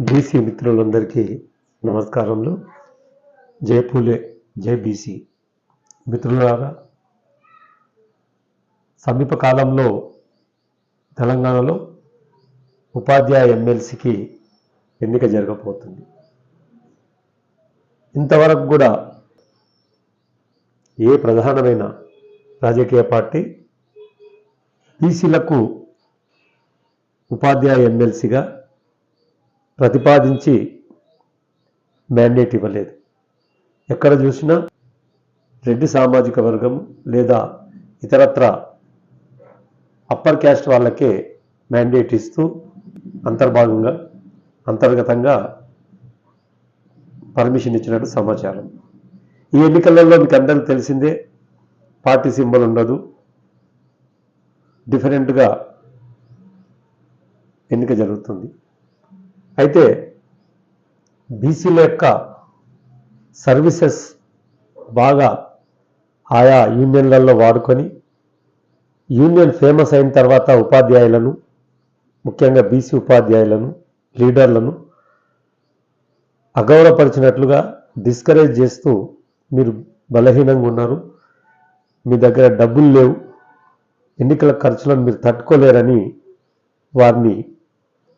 BC మిత్రులందరికీ నమస్కారములు. జయపూలే జై బీసీ. మిత్రులారా సమీప కాలంలో తెలంగాణలో ఉపాధ్యాయ ఎమ్మెల్సీకి ఎన్నిక జరగబోతుంది. ఇంతవరకు కూడా ఏ ప్రధానమైన రాజకీయ పార్టీ బీసీలకు ఉపాధ్యాయ ఎమ్మెల్సీగా ప్రతిపాదించి మ్యాండేట్ ఇవ్వలేదు. ఎక్కడ చూసినా రెడ్డి సామాజిక వర్గం లేదా ఇతరత్ర అప్పర్ క్యాస్ట్ వాళ్ళకే మ్యాండేట్ ఇస్తూ అంతర్భాగంగా అంతర్గతంగా పర్మిషన్ ఇచ్చినట్టు సమాచారం. ఈ ఎన్నికలలో మీకు అందరికీ తెలిసిందే పార్టీ సింబల్ ఉండదు. డిఫరెంట్గా ఎన్నిక జరుగుతుంది. అయితే బీసీల యొక్క సర్వీసెస్ బాగా ఆయా యూనియన్లలో వాడుకొని యూనియన్ ఫేమస్ అయిన తర్వాత ఉపాధ్యాయులను ముఖ్యంగా బీసీ ఉపాధ్యాయులను లీడర్లను అగౌరవపరిచినట్లుగా డిస్కరేజ్ చేస్తూ మీరు బలహీనంగా ఉన్నారు. మీ దగ్గర డబ్బులు లేవు. ఎన్నికల ఖర్చులను మీరు తట్టుకోలేరని వారిని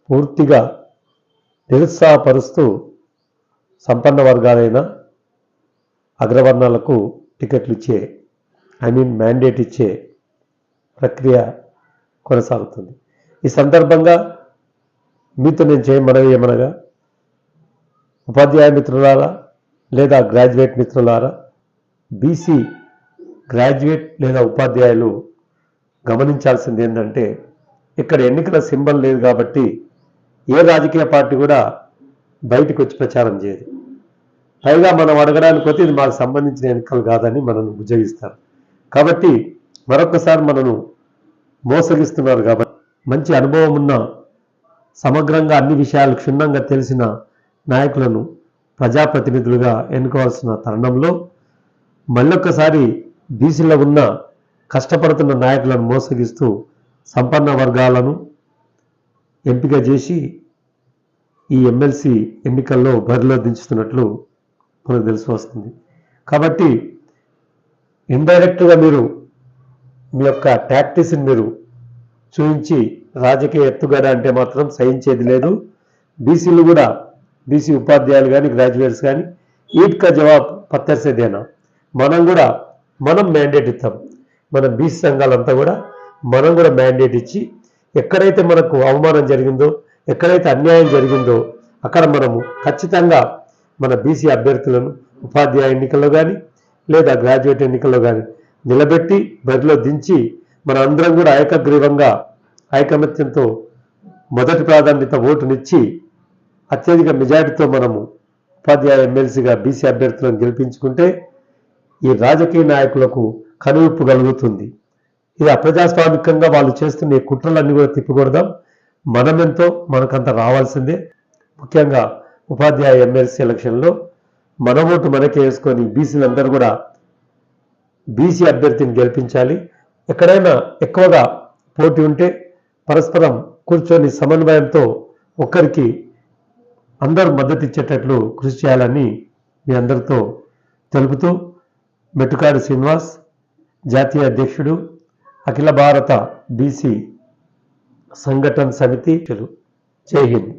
పూర్తిగా నిరుత్సాహపరుస్తూ సంపన్న వర్గాలైన అగ్రవర్ణాలకు టికెట్లు ఇచ్చే ఐ మీన్ మ్యాండేట్ ఇచ్చే ప్రక్రియ కొనసాగుతుంది. ఈ సందర్భంగా మీతో నేను చేయమనవి ఏమనగా ఉపాధ్యాయ మిత్రులారా లేదా గ్రాడ్యుయేట్ మిత్రులారా బీసీ గ్రాడ్యుయేట్ లేదా ఉపాధ్యాయులు గమనించాల్సింది ఏంటంటే ఇక్కడ ఎన్నికల సింబల్ లేదు కాబట్టి ఏ రాజకీయ పార్టీ కూడా బయటకు వచ్చి ప్రచారం చేయదు. పైగా మనం అడగడానికి పోతే ఇది మాకు సంబంధించిన ఎన్నికలు కాదని మనను ఉద్యోగిస్తారు కాబట్టి మరొకసారి మనను మోసగిస్తున్నారు కాబట్టి మంచి అనుభవం ఉన్న సమగ్రంగా అన్ని విషయాలు క్షుణ్ణంగా తెలిసిన నాయకులను ప్రజాప్రతినిధులుగా ఎన్నుకోవాల్సిన తరుణంలో మళ్ళొక్కసారి బీసీలో ఉన్న కష్టపడుతున్న నాయకులను మోసగిస్తూ సంపన్న వర్గాలను ఎంపిక చేసి ఈ ఎమ్మెల్సీ ఎన్నికల్లో బరిలో దించుతున్నట్లు మనకు తెలిసి వస్తుంది. కాబట్టి ఇండైరెక్ట్గా మీరు మీ యొక్క టాక్టిస్ని మీరు చూపించి రాజకీయ ఎత్తుగడ అంటే మాత్రం సహించేది లేదు. బీసీలు కూడా బీసీ ఉపాధ్యాయులు కానీ గ్రాడ్యుయేట్స్ కానీ ఈట్కా జవాబ్ పత్తర్సేదేనా మనం కూడా మనం మ్యాండేట్ ఇస్తాం. మన బీసీ సంఘాలంతా కూడా మనం కూడా మ్యాండేట్ ఇచ్చి ఎక్కడైతే మనకు అవమానం జరిగిందో ఎక్కడైతే అన్యాయం జరిగిందో అక్కడ మనము ఖచ్చితంగా మన బీసీ అభ్యర్థులను ఉపాధ్యాయ ఎన్నికల్లో కానీ లేదా గ్రాడ్యుయేట్ ఎన్నికల్లో కానీ నిలబెట్టి బరిలో దించి మన అందరం కూడా ఏకగ్రీవంగా ఐకమత్యంతో మొదటి ప్రాధాన్యత ఓటునిచ్చి అత్యధిక మెజారిటీతో మనము ఉపాధ్యాయ ఎమ్మెల్సీగా బీసీ అభ్యర్థులను గెలిపించుకుంటే ఈ రాజకీయ నాయకులకు కనువిప్పు కలుగుతుంది. ఇది అప్రజాస్వామికంగా వాళ్ళు చేస్తున్న ఈ కుట్రలన్నీ కూడా తిప్పికొడదాం. ఎంతో మనకంత రావాల్సిందే. ముఖ్యంగా ఉపాధ్యాయ ఎమ్మెల్సీ ఎలక్షన్లో మన ఓటు మనకే వేసుకొని బీసీలందరూ కూడా బీసీ అభ్యర్థిని గెలిపించాలి. ఎక్కడైనా ఎక్కువగా పోటీ ఉంటే పరస్పరం కూర్చొని సమన్వయంతో ఒక్కరికి అందరూ మద్దతు ఇచ్చేటట్లు కృషి చేయాలని మీ అందరితో తెలుపుతూ మెట్టుకాడు శ్రీనివాస్ జాతీయ అధ్యక్షుడు అఖిల భారత బీసీ సంఘటన సమితి జై హింద్